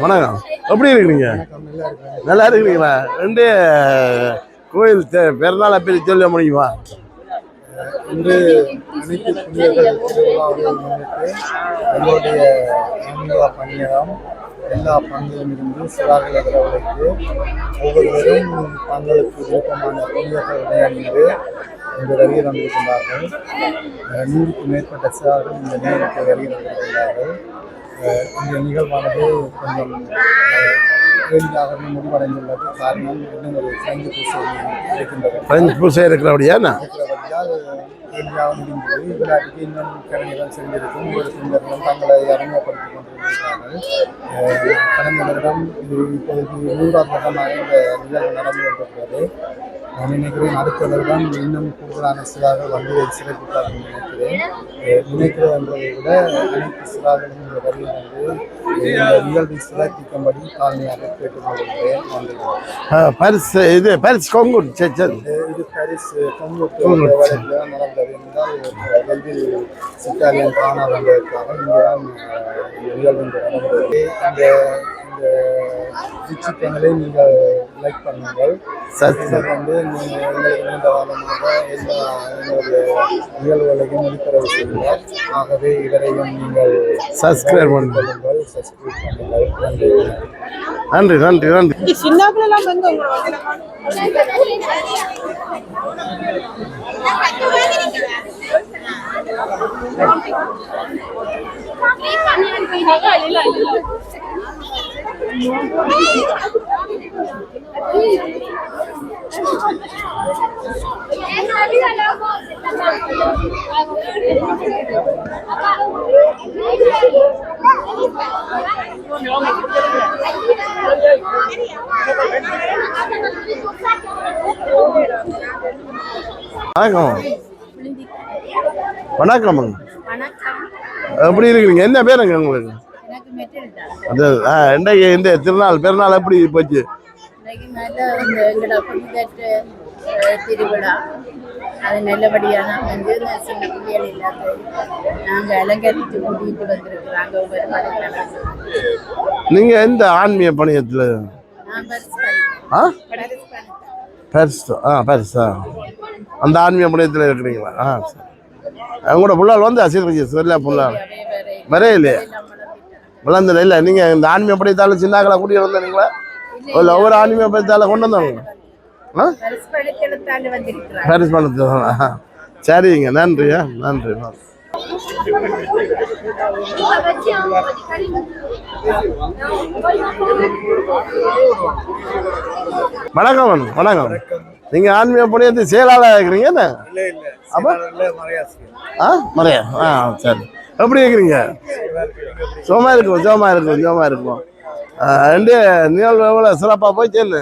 வணக்கம். எப்படி இருக்கிறீங்க? நல்லா இருக்கிறீங்களா? ரெண்டு கோயில் தெ- அப்படி சொல்ல முடியுமா? இன்று அனைத்து புனிதர்கள் திருவிழாவை முன்னிட்டு எங்களுடைய இந்தியா பணியகம் எல்லா பங்குகளிலிருந்து சிறார்களை வரவழைத்து ஒவ்வொருவரும் தங்களுக்கு விருப்பமான புனிதர்கள் விளையாடிந்து இந்த வருகை தந்திருக்கின்றார்கள். நூறுக்கும் மேற்பட்ட சிறார்கள் இந்த நேரத்தை வருகை தந்திருக்கின்றார்கள். இந்த நிகழ்வானது கொஞ்சம் எளிதாக முடிவடைந்துள்ளது. காரணம் இன்னும் ஒரு பிரெஞ்சு பூசை இருக்கின்றது. பிரெஞ்சு பூசை இருக்கிறபடியா எளிதாக முடிந்தது. இன்னும் திறமைகள் சென்றிருக்கும். ஒவ்வொரு சிங்கர்களும் தங்களை அறிமுகப்படுத்திக் கொண்டிருக்கிறார்கள். கடந்த வருடம் இது இப்போதைக்கு நூறாவது வருடமாக இந்த நிகழ்வு நடந்து கொண்டிருக்கிறது. நான் நினைக்கிறேன் அடுத்த வருடம் இன்னும் கூடுதலான சிறார்கள் வந்து என்று நினைக்கிறேன். நினைக்கிறேன் என்பதை விட அனைத்து சிறார்களும் இந்த வருகை வந்து இந்த நிகழ்வை சிறப்பிக்கும்படி தாழ்மையாக கேட்டுக்கொள்கிறேன். பரிசு இது பரிசு கொங்கு சரி இது வழக்கில் தான் நடந்தது என்றால் வெல்வில் சித்தாலியன் காணா வந்ததற்காக இங்கே தான் நிகழ்வு நடந்தது. இந்த இந்த ரிச்சி சேனலை நீங்கள் லைக் பண்ணுங்கள். இதில் வந்து நீங்கள் எங்களுக்கு நீண்ட காலமாக எல்லா எங்களுடைய நிகழ்வுகளையும் ஒளிபரவு செய்யுங்கள். ஆகவே இதரையும் நீங்கள் சப்ஸ்கிரைப் பண்ணுங்க கொள்ளுங்கள் சப்ஸ்கிரைப் பண்ணுங்கள். நன்றி. நன்றி நன்றி நன்றி. வந்து உங்களோட வணக்கம். வணக்கம். எப்படி இருக்கிறீங்க? என்ன பேருங்க உங்களுக்கு? அது இன்றைக்கு இந்த திருநாள் பெருநாள் எப்படி போச்சு? திருவிழா. அது நல்லபடியாக வந்து சின்ன பிள்ளைகள் இல்லாத நாங்கள் அலங்கரித்து கூட்டிகிட்டு வந்திருக்கிறாங்க ஒவ்வொரு மலைக்கு நீங்க எந்த ஆன்மீக பணியத்தில்? ஆ? பரிசு ஆ பெருசா அந்த ஆன்மீக பணியத்தில் இருக்கிறீங்களா? ஆ சரி. அவங்களோட புள்ளால் வந்து அசிர்வச்சி சரியா புள்ளால் அதே வளர்ந்துல இல்லை நீங்கள் இந்த ஆன்மீக படைத்தாலும் சின்னாக்களை கூட்டிட்டு வந்தீங்களா இல்லை ஒவ்வொரு ஆன்மீக படைத்தால கொண்டு வந்தாங்க பாரிஸ் பண்ணது சரிங்க நன்றியா நன்றி நன்றி. வணக்கம் வணக்கம் நீங்க ஆன்மீக பணியத்தை செயலாளர் இருக்கிறீங்க என்ன? இல்லை இல்லை. அப்போ? ஆ மறையா ஆ சரி. எப்படி இருக்கிறீங்க சுகமா இருக்கும் சுகமா இருக்கும் சுகமா இருக்கும். ரெண்டு நிகழ்வு எவ்வளோ சிறப்பாக போய் சொல்லு.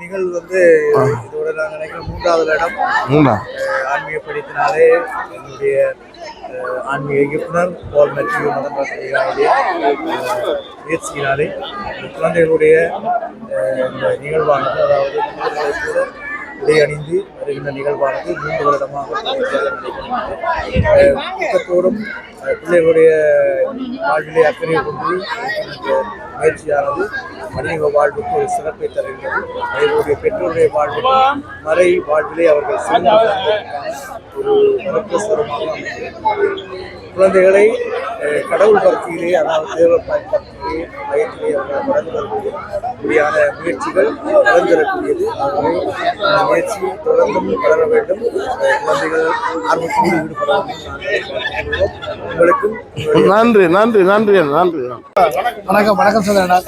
நிகழ்வு வந்து இதோட நான் நினைக்கிறேன் மூன்றாவது இடம். அஹ், ஆன்மீக படிப்பினாலே என்னுடைய ஆன்மீக இயக்குனர் பால் மெட்ரியூ மதம்பரத்தினுடைய முயற்சியினாலே குழந்தைகளுடைய நிகழ்வானது அதாவது உடை அணிந்து வருகின்ற நிகழ்வானது மூன்று வருடமாக தொடர்ச்சியாக ஊக்கத்தோடும் பிள்ளைகளுடைய வாழ்விலே அக்கறையை கொண்டு முயற்சியானது மனித வாழ்வுக்கு ஒரு சிறப்பை தருகிறது. அவர்களுடைய பெற்றோருடைய வாழ்வு மறை வாழ்விலே அவர்கள் சிறந்து ஒரு வரப்பிரசாரமாக குழந்தைகளை கடவுள் பக்தியிலே அதாவது தேவ ப- பக்தியிலே அவர்கள் வளர்ந்து வருகிறது இப்படியான முயற்சிகள் நடந்திருக்கூடியது ஆகவே இந்த முயற்சி தொடர்ந்தும் வளர வேண்டும். குழந்தைகள் ஆர்வத்தோடு ஈடுபட. உங்களுக்கும் நன்றி நன்றி நன்றி நன்றி. வணக்கம் வணக்கம் சந்திரண்ணா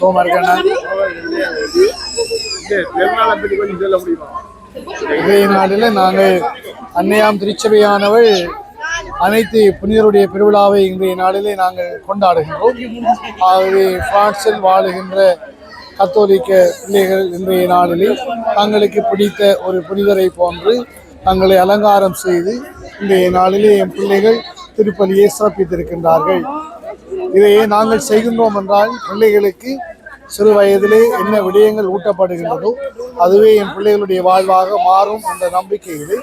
சோமா முடியுமா? இன்றைய நாளில் நாங்கள் அன்னையாம் திருச்சபையானவள் அனைத்து புனிதருடைய பெருவிழாவை இன்றைய நாளிலே நாங்கள் கொண்டாடுகின்றோம். ஆகவே பிரான்சில் வாழுகின்ற கத்தோலிக்க பிள்ளைகள் இன்றைய நாளிலே தங்களுக்கு பிடித்த ஒரு புனிதரை போன்று தங்களை அலங்காரம் செய்து இன்றைய நாளிலே என் பிள்ளைகள் திருப்பலியை சிறப்பித்திருக்கின்றார்கள். இதையே நாங்கள் செய்கின்றோம் என்றால் பிள்ளைகளுக்கு சிறு வயதிலே என்ன விடயங்கள் ஊட்டப்படுகின்றதோ அதுவே என் பிள்ளைகளுடைய வாழ்வாக மாறும் என்ற நம்பிக்கையிலே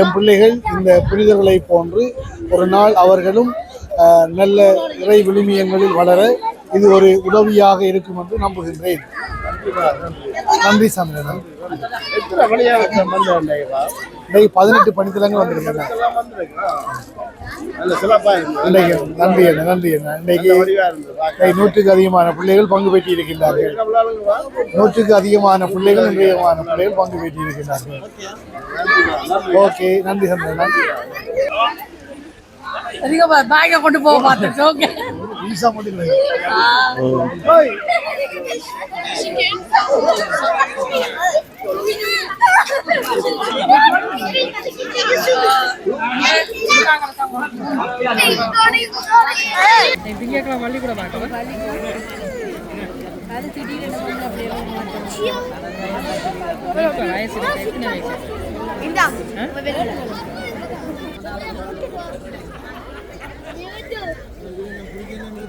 என் பிள்ளைகள் இந்த புனிதர்களைப் போன்று ஒரு நாள் அவர்களும் நல்ல இறை விழுமியங்களில் வளர இது ஒரு உதவியாக இருக்கும் என்று நம்புகின்றேன். நன்றி சந்திரன் எத்தனை பதினெட்டு பணித்தலங்கள் வந்திருக்கின்றன இன்றைக்கு நன்றி என்ன நன்றி என்ன இன்றைக்கு நூற்றுக்கு அதிகமான பிள்ளைகள் பங்கு பெற்றி இருக்கின்றார்கள் நூற்றுக்கு அதிகமான பிள்ளைகள் நிறையமான பிள்ளைகள் பங்கு பெற்றி இருக்கின்றார்கள் ஓகே நன்றி சந்திரன் நன்றி பேக்கை கொண்டு போக பார்த்துட்டு ஓகே ஈஸா மட்டும்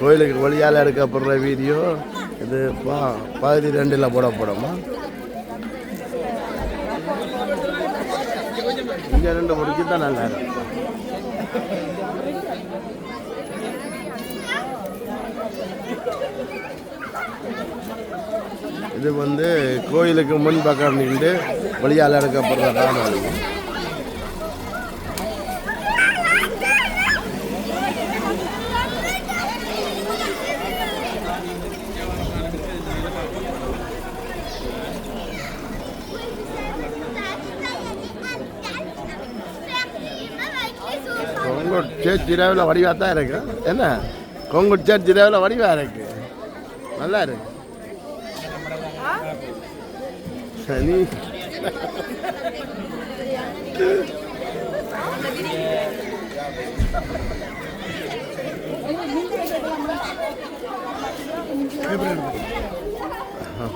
கோயிலுக்கு வழியால் எடுக்கப்படுற வீடியோ இது பா பகுதி ரெண்டில் போடப்படுமா? இங்கே ரெண்டு முடிச்சு தான் நல்லா இருக்கும். இது வந்து கோயிலுக்கு முன் பக்கம் நின்று வழியால் எடுக்கப்படுற காணொலி சேர்ச் ஜிராவில் வடிவாக தான் இருக்கு என்ன கொங்கூர் சேர்ச் ஜிராவில் வடிவாக இருக்கு நல்லா இருக்கு சரி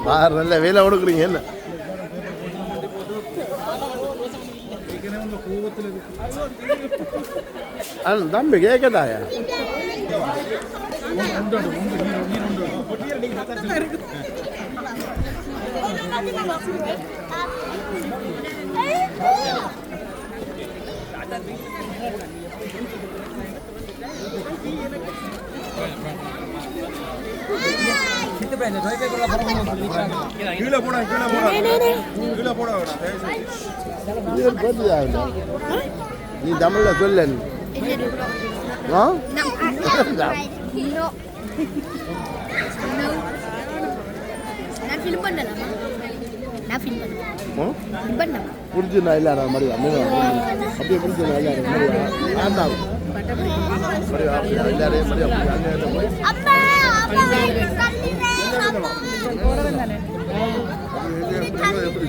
பாரு நல்ல வேலை கொடுக்குறீங்க என்ன? தம்பி கேட்கதாயா இது ஒரு பேட்டி ஆகுது. நீ தமிழ்ல சொல்ல நீ ஆ? நான் ஃபில் இல்லாத மாதிரி அப்படியே இல்லாத மாதிரி ஆண்டாம் எப்படி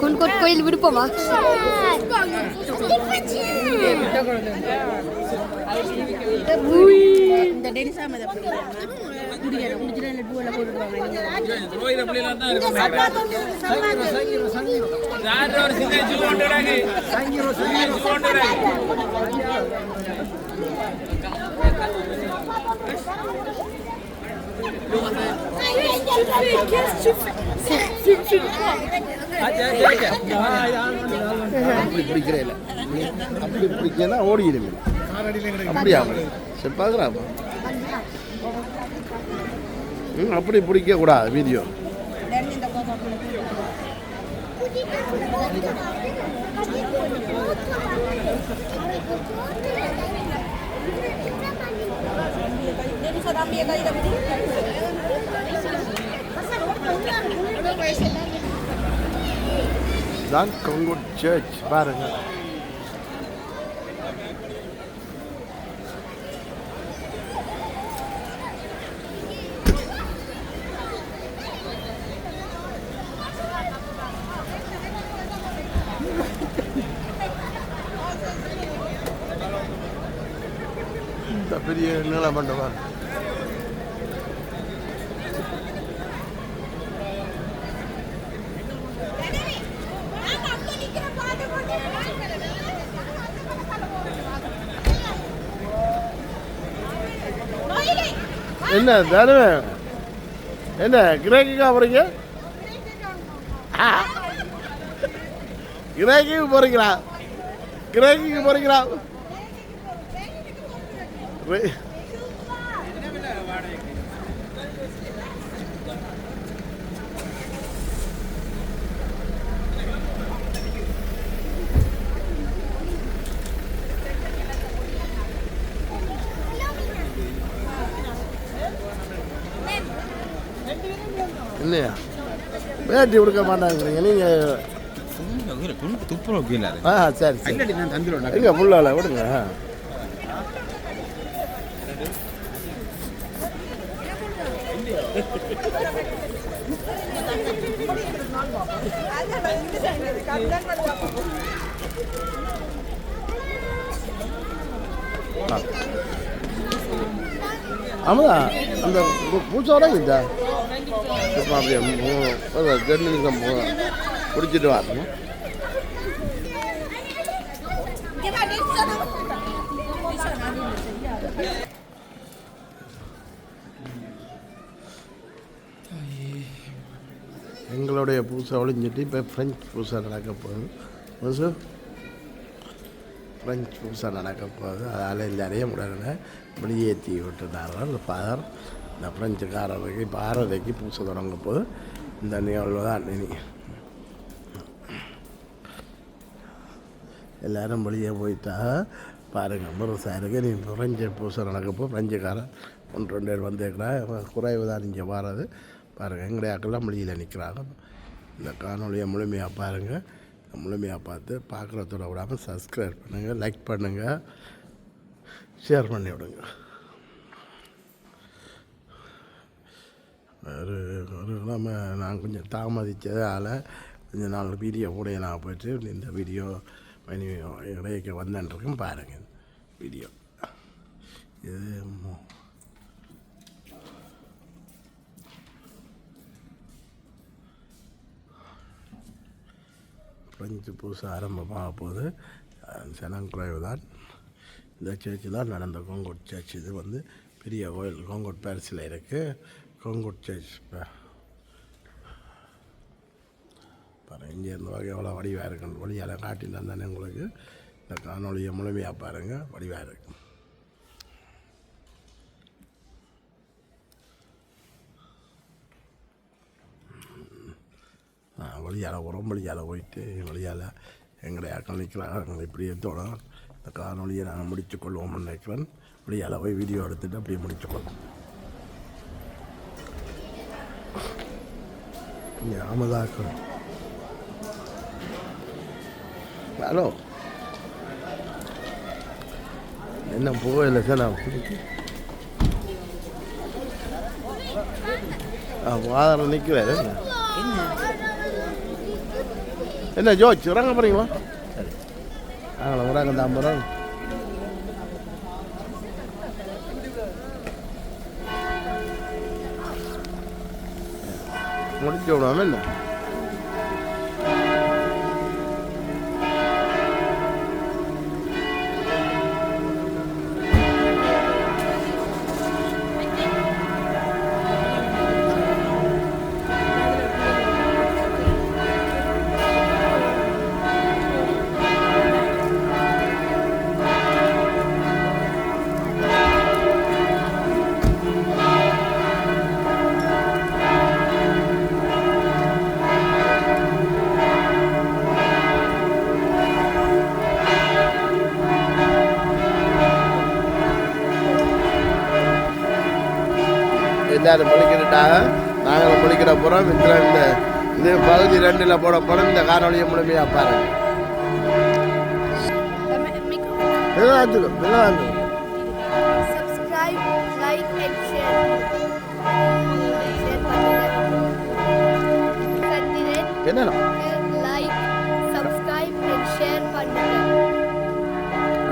குன்கோட் கோயில் விடுப்போமா இந்த டெனிசாம இதை குடிக்கணும் குடிச்சிட்டு இல்லை டூவில் போட்டுருவாங்க அப்படி பிடிக்கிறே இல்லை அப்படி பிடிக்கனா ஓடிடுமே அப்படியா சரி பார்க்குறாப்பா ம் அப்படி பிடிக்க கூடாது வீடியோ தான் கொங்கோ சர்ச் பாருங்க பெரிய நீளமண்டபம் என்ன தானே என்ன கிரேக்குக்கா போறீங்க? ஆ. கிரேக்குக்கு போறீங்களா? கிரேக்குக்கு போறீங்களா? இல்லையா? வேட்டி கொடுக்க மாட்டாங்கிறீங்க நீங்கள் துப்புரவு கீழே ஆ சரி சரி. எங்க புள்ளால விடுங்க. ஆமாதா அந்த பூச்சோட இதா அப்படியே மூ- ரெண்டு நிமிஷம் குடிச்சிட்டு வரணும் எங்களுடைய பூசை ஒழிஞ்சிட்டு இப்போ ஃப்ரெஞ்ச் பூசை நடக்க போகுது. புதுசு ஃப்ரெஞ்ச் பூசை நடக்க போகுது. அதால் எல்லாரையும் உடனே வெளியேற்றி விட்டுட்டார்கள். அந்த ஃபாதர் இந்த ஃப்ரெஞ்சுக்காரருக்கு பாரதிக்கு பூச பூசை தொடங்க போது இந்த நிகழ்வு தான் இனி. எல்லாரும் வெளியே போயிட்டா பாருங்கள் முருசாருக்கு நீ ஃப்ரெஞ்சு பூசை நடக்கப்போ ஃப்ரெஞ்சுக்காரன் ஒன்று ரெண்டு பேர் வந்தேக்கிறா குறைவு தான் இங்கே வாரது. பாருங்கள் எங்களுடைய ஆக்கெல்லாம் நிற்கிறாங்க இந்த காணொலியை முழுமையாக பாருங்கள் முழுமையாக பார்த்து பார்க்குறதோட விடாமல் சப்ஸ்கிரைப் பண்ணுங்கள் லைக் பண்ணுங்கள் ஷேர் பண்ணி விடுங்க. ஒரு ஒரு நம்ம நான் கொஞ்சம் தாமதித்ததால் கொஞ்சம் நாள் வீடியோ கூட நான் போயிட்டு இந்த வீடியோ மணி இடையக்க வந்தேன்ருக்கும் பாருங்கள் வீடியோ. இது பிரெஞ்சு பூசை ஆரம்பமாக போகுது. செனங்குறைவு தான். இந்த சர்ச்சு தான் நடந்த கோங்கோட் சர்ச் இது வந்து பெரிய கோயில் கோங்கோட் பேரிஸில் இருக்குது கோங்கோட் சர்ச் பாருங்கள் இங்கே இருந்த வகை எவ்வளோ வடிவாக இருக்குன்னு வழியால் காட்டிட்டு தந்தானே உங்களுக்கு. இந்த காணொலியை முழுமையாக பாருங்கள் வடிவாக இருக்கு. வழியால் உரம் வழியால் போயிட்டு வழியால் எங்களுடைய அக்கணிக்கலாம் இப்படியே தோணும் இப்படி இந்த காணொலியை நாங்கள் முடித்துக்கொள்வோம்னு நினைக்கிறேன். வழியால் போய் வீடியோ எடுத்துகிட்டு அப்படியே முடிச்சுக்கொள்வோம் இங்கே ஆமதாக்கள் ஹலோ என்ன போகல சார் நான் ஆ வாதம் நிற்கிறாரு என்ன ஜோச் இறங்க போகிறீங்களா சரி ஆங்களா இறங்க தாம்பரம் முடிச்சு விடாம என்ன எல்லாரும் முடிக்கிட்டாங்க நாங்களும் முடிக்கிற போகிறோம் இதில் இந்த இது பகுதி ரெண்டில் போட போகிறோம் இந்த காணொலியை முழுமையாக பாருங்க. பண்ணுங்க. சந்திரன் என்னடா? லைக் சப்ஸ்கிரைப் அண்ட் ஷேர் பண்ணுங்க.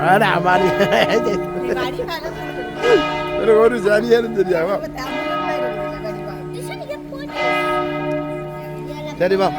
ஆடா மாறி எனக்கு ஒரு சரியானு தெரியாம சரி வா.